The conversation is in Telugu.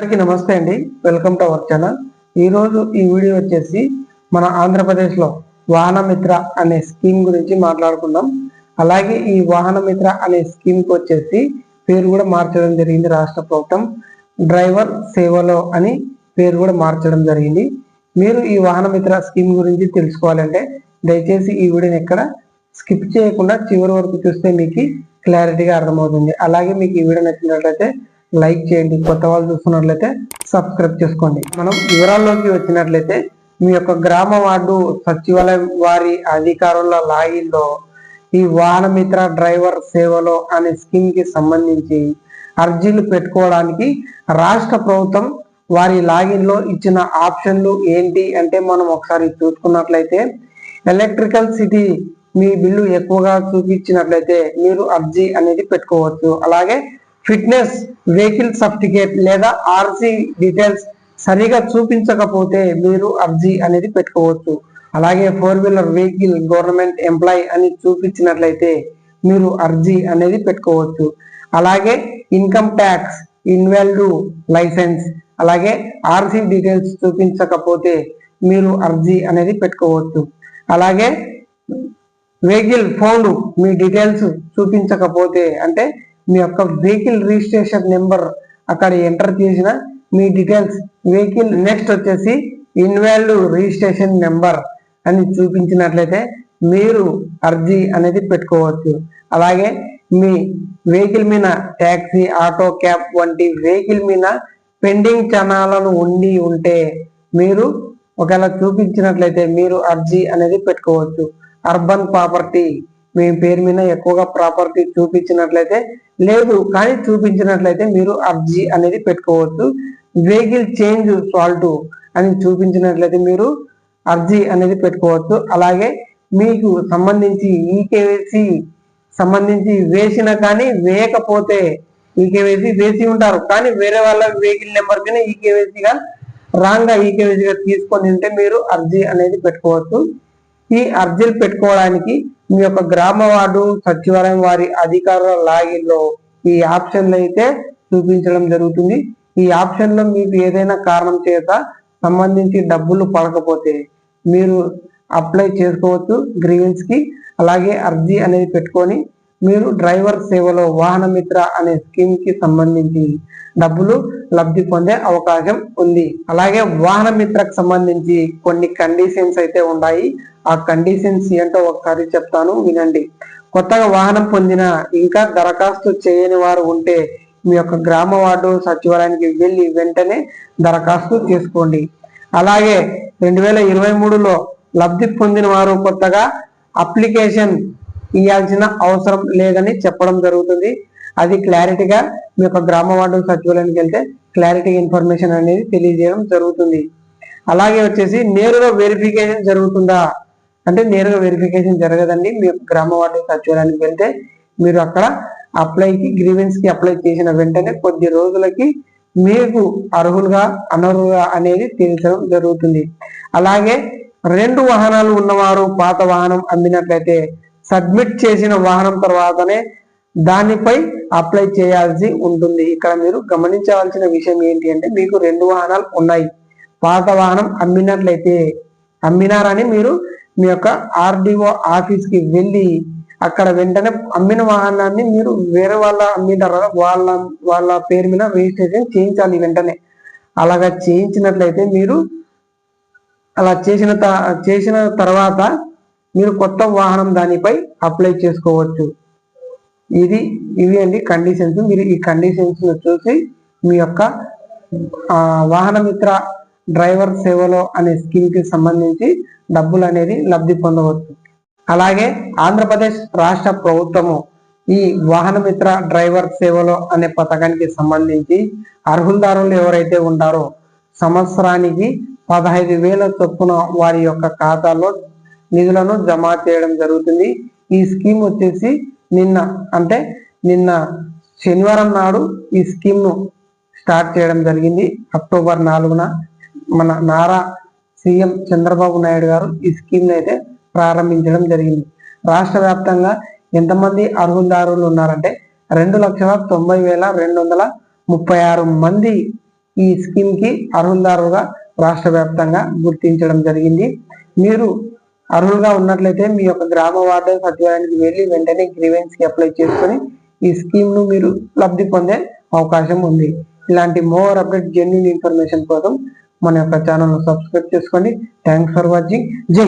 అందరికీ నమస్తే అండి. వెల్కమ్ టు అవర్ ఛానల్ ఈరోజు ఈ వీడియో వచ్చేసి మన ఆంధ్రప్రదేశ్లో వాహనమిత్ర అనే స్కీమ్ గురించి మాట్లాడుకుందాం. అలాగే ఈ వాహనమిత్ర అనే స్కీమ్కి వచ్చేసి పేరు కూడా మార్చడం జరిగింది రాష్ట్ర ప్రభుత్వం. డ్రైవర్ సేవలో అని పేరు కూడా మార్చడం జరిగింది. మీరు ఈ వాహనమిత్ర స్కీమ్ గురించి తెలుసుకోవాలంటే దయచేసి ఈ వీడియోని ఎక్కడ స్కిప్ చేయకుండా చివరి వరకు చూస్తే మీకు క్లారిటీగా అర్థమవుతుంది. అలాగే మీకు ఈ వీడియో నచ్చినట్లయితే లైక్ చేయండి. కొత్త వాళ్ళు చూస్తున్నట్లయితే సబ్స్క్రైబ్ చేసుకోండి. మనం వివరాల్లోకి వచ్చినట్లయితే మీ యొక్క గ్రామ వార్డు సచివాలయం వారి అధికారుల లాగిన్లో ఈ వాహన మిత్ర డ్రైవర్ సేవలో అనే స్కీమ్కి సంబంధించి అర్జీలు పెట్టుకోవడానికి రాష్ట్ర ప్రభుత్వం వారి లాగిన్లో ఇచ్చిన ఆప్షన్లు ఏంటి అంటే మనం ఒకసారి చూసుకున్నట్లయితే ఎలక్ట్రికల్ సిటీ మీ బిల్లు ఎక్కువగా చూపించినట్లయితే మీరు అర్జీ అనేది పెట్టుకోవచ్చు. అలాగే ఫిట్నెస్ వెహికల్ సర్టిఫికేట్ లేదా ఆర్సీ డీటెయిల్స్ సరిగా చూపించకపోతే మీరు అర్జీ అనేది పెట్టుకోవచ్చు. అలాగే four wheeler vehicle government employee అని చూపించినట్లయితే మీరు అర్జీ అనేది పెట్టుకోవచ్చు. అలాగే ఇన్కమ్ ట్యాక్స్ ఇన్వాల్యూ లైసెన్స్ అలాగే ఆర్సీ డీటెయిల్స్ చూపించకపోతే మీరు అర్జీ అనేది పెట్టుకోవచ్చు. అలాగే వెహికల్ ఫోన్ మీ డీటెయిల్స్ చూపించకపోతే అంటే మీ యొక్క వెహికల్ రిజిస్ట్రేషన్ నెంబర్ అక్కడ ఎంటర్ చేసిన మీ డీటెయిల్స్ వెహికల్ నెక్స్ట్ వచ్చేసి ఇన్వాల్వ్ రిజిస్ట్రేషన్ నెంబర్ అని చూపించినట్లయితే మీరు అర్జీ అనేది పెట్టుకోవచ్చు. అలాగే మీ వెహికల్ మీద ట్యాక్సీ ఆటో క్యాబ్ వంటి వెహికల్ మీద పెండింగ్ చనాలను ఉండి ఉంటే మీరు ఒకవేళ చూపించినట్లయితే మీరు అర్జీ అనేది పెట్టుకోవచ్చు. అర్బన్ ప్రాపర్టీ మీ పేరు మీద ఎక్కువగా ప్రాపర్టీ చూపించినట్లయితే లేదు కానీ చూపించినట్లయితే మీరు అర్జీ అనేది పెట్టుకోవచ్చు. వెహికల్ చేంజ్ సాల్ట్ అని చూపించినట్లయితే మీరు అర్జీ అనేది పెట్టుకోవచ్చు. అలాగే మీకు సంబంధించి ఈకేవైసీ సంబంధించి వేసిన కానీ వేయకపోతే ఈకేవైసీ వేసి ఉంటారు. కానీ వేరే వాళ్ళ వెహికల్ నెంబర్ కింద ఈకేవైసీగా రాంగ్గా ఈకేవైసీగా తీసుకొని ఉంటే మీరు అర్జీ అనేది పెట్టుకోవచ్చు. ఈ అర్జీలు పెట్టుకోవడానికి మీ యొక్క గ్రామ వార్డు సచివాలయం వారి అధికారుల లాగిన్లో ఈ ఆప్షన్లు అయితే చూపించడం జరుగుతుంది. ఈ ఆప్షన్లో మీకు ఏదైనా కారణం చేత సంబంధించి డబ్బులు పడకపోతే మీరు అప్లై చేసుకోవచ్చు గ్రీవెన్స్కి అలాగే అర్జీ అనేది పెట్టుకొని మీరు డ్రైవర్ సేవలో వాహన మిత్ర అనే స్కీమ్కి సంబంధించి డబ్బులు లబ్ధి పొందే అవకాశం ఉంది. అలాగే వాహన మిత్రకు సంబంధించి కొన్ని కండిషన్స్ అయితే ఉన్నాయి. ఆ కండిషన్స్ ఏంటో ఒకసారి చెప్తాను వినండి. కొత్తగా వాహనం పొందిన ఇంకా దరఖాస్తు చేయని వారు ఉంటే మీ యొక్క గ్రామ వార్డు సచివాలయానికి వెళ్ళి వెంటనే దరఖాస్తు చేసుకోండి. అలాగే రెండు వేల ఇరవై మూడులో లబ్ధి పొందిన వారు కొత్తగా అప్లికేషన్ ఇవ్వాల్సిన అవసరం లేదని చెప్పడం జరుగుతుంది. అది క్లారిటీగా మీ యొక్క గ్రామ వార్డు సచివాలయానికి వెళ్తే క్లారిటీ ఇన్ఫర్మేషన్ అనేది తెలియజేయడం జరుగుతుంది. అలాగే వచ్చేసి నేరుగా వెరిఫికేషన్ జరుగుతుందా? అంటే నేరుగా వెరిఫికేషన్ జరగదండి. మీ గ్రామ వార్డు సచివాలయానికి వెళ్తే మీరు అక్కడ అప్లైకి గ్రీవెన్స్కి అప్లై చేసిన వెంటనే కొద్ది రోజులకి మీకు అర్హులుగా అనర్హులుగా అనేది తేల్చడం జరుగుతుంది. అలాగే రెండు వాహనాలు ఉన్నవారు పాత వాహనం అమ్మినట్లయితే సబ్మిట్ చేసిన వాహనం తర్వాతనే దానిపై అప్లై చేయాల్సి ఉంటుంది. ఇక్కడ మీరు గమనించవలసిన విషయం ఏంటి అంటే మీకు రెండు వాహనాలు ఉన్నాయి. పాత వాహనం అమ్మినట్లయితే అమ్మినారని మీరు మీ యొక్క ఆర్డిఓ ఆఫీస్కి వెళ్ళి అక్కడ వెంటనే అమ్మిన వాహనాన్ని మీరు వేరే వాళ్ళ అమ్మినారు వాళ్ళ వాళ్ళ పేరు మీద రిజిస్ట్రేషన్ చేయించాలి వెంటనే. అలాగా చేయించినట్లయితే మీరు అలా చేసిన త- చేసిన తర్వాత మీరు కొత్త వాహనం దానిపై అప్లై చేసుకోవచ్చు. ఇది ఇవి అండి కండిషన్స్ మీరు ఈ కండిషన్స్ చూసి మీ యొక్క వాహనమిత్ర వాహన మిత్ర డ్రైవర్ సేవలో అనే స్కీమ్కి సంబంధించి డబ్బులు అనేది లబ్ధి పొందవచ్చు. అలాగే ఆంధ్రప్రదేశ్ రాష్ట్ర ప్రభుత్వము ఈ వాహనమిత్ర డ్రైవర్ సేవలో అనే పథకానికి సంబంధించి అర్హులదారులు ఎవరైతే ఉంటారో సంవత్సరానికి పదహైదు వేల చొప్పున వారి యొక్క ఖాతాలో నిధులను జమ చేయడం జరుగుతుంది. ఈ స్కీమ్ వచ్చేసి నిన్న అంటే నిన్న శనివారం నాడు ఈ స్కీమ్ను స్టార్ట్ చేయడం జరిగింది. అక్టోబర్ నాలుగున మన నారా సీఎం చంద్రబాబు నాయుడు గారు ఈ స్కీమ్ని అయితే ప్రారంభించడం జరిగింది. రాష్ట్ర వ్యాప్తంగా ఎంతమంది అర్హులదారులు ఉన్నారంటే రెండు లక్షల తొంభై వేల రెండు వందల ముప్పై ఆరు మంది ఈ స్కీమ్కి అర్హులదారుగా రాష్ట్ర వ్యాప్తంగా గుర్తించడం జరిగింది. మీరు అర్హులుగా ఉన్నట్లయితే మీ యొక్క గ్రామ వార్డు సచివాలయానికి వెళ్ళి వెంటనే గ్రీవెన్స్కి అప్లై చేసుకొని ఈ స్కీమ్ను మీరు లబ్ధి పొందే అవకాశం ఉంది. ఇలాంటి మోర్ అప్డేట్ జెన్యున్ ఇన్ఫర్మేషన్ కోసం మన యొక్క ఛానల్ను సబ్స్క్రైబ్ చేసుకోండి. Thanks for watching. జై